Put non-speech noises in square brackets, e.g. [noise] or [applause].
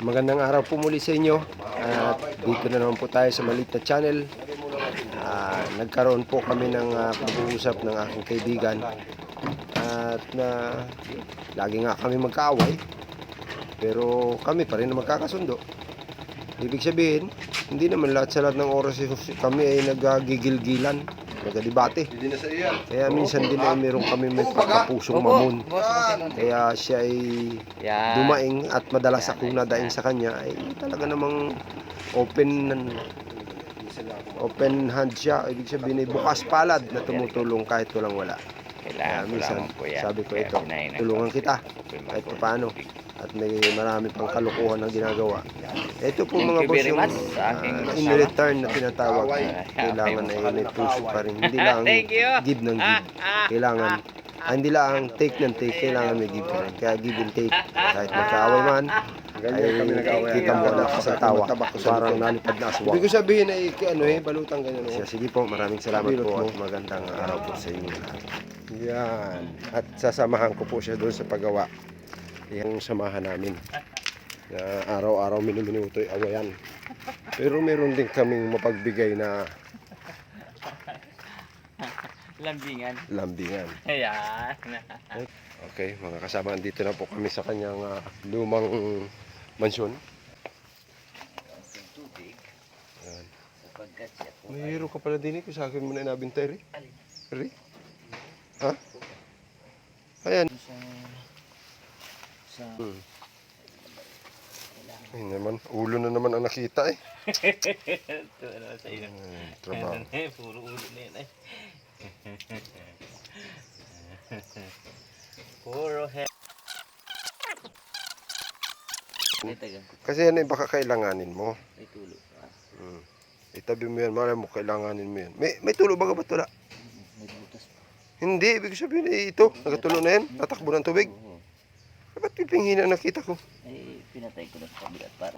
Magandang araw po muli sa inyo. At dito na naman po tayo sa maliit na channel. Ah, nagkaroon po kami ng ah, pag-uusap ng aking kaibigan. At na lagi nga kami magkaaway. Pero kami pa rin na magkakasundo. Ibig sabihin, hindi naman lahat sa lahat ng oras kami ay nagagigilgilan, na iyan. Kaya minsan din ay meron kami may pagkapusong mamon. Kaya siya ay dumaing at madalas akong nadaing sa kanya ay talaga namang open open hand siya. Ibig sabihin ay bukas palad na tumutulong kahit walang wala Kailangan ko minsan lamang po yan. sabi ko Kaya ito ako. tulungan kita kahit mag- paano at may marami pang kalukuhan na ginagawa ito po Thank mga you boss very yung much sa aking ah, kasama. in return na tinatawag kailangan ay may puso pa rin hindi lang [laughs] Thank you. give ng give kailangan ah, hindi lang take ng take kailangan may give pa rin kaya give and take kahit magkaaway man Ganyan kami nag-away. kita mo na sa tawa parang nalipad na aswang Ibig ko sabihin ay ano eh, balutang ganyan. Siya, Oh. sige po, maraming salamat po at magandang araw po sa inyo lahat. Yan. At sasamahan ko po siya doon sa paggawa. Yung samahan namin. Na araw-araw minuminuto ay awayan. Pero meron din kaming mapagbigay na Lambingan. lambingan. Ayan. Okay, mga kasama, dito na po kami sa kanyang ah, lumang mansyon. Tubig. Ayan. Sapagkat siya po May hero ka pala din eh, kung sa akin mo na inabintay, Ri. Alin? Ri? Ha? Ayan. sa... Sa... Hmm. Ay naman, ulo na naman ang nakita eh. [laughs] Ito ano sa iyo. Hmm, trabaho. Eh, Puro ulo na yun eh. [laughs] Puro ko. Kasi yan eh, baka kailanganin mo. May tulo. Ah, Hmm. Itabi mo yan, malay mo, kailanganin mo yan. May, may tulo ba ka ba't wala? Hindi, ibig sabihin eh, ito, nagatulo na yan, tatakbo ng tubig. Eh, ba't pipinghin ang nakita ko? Ay, pinatay ko na sa kabilat para.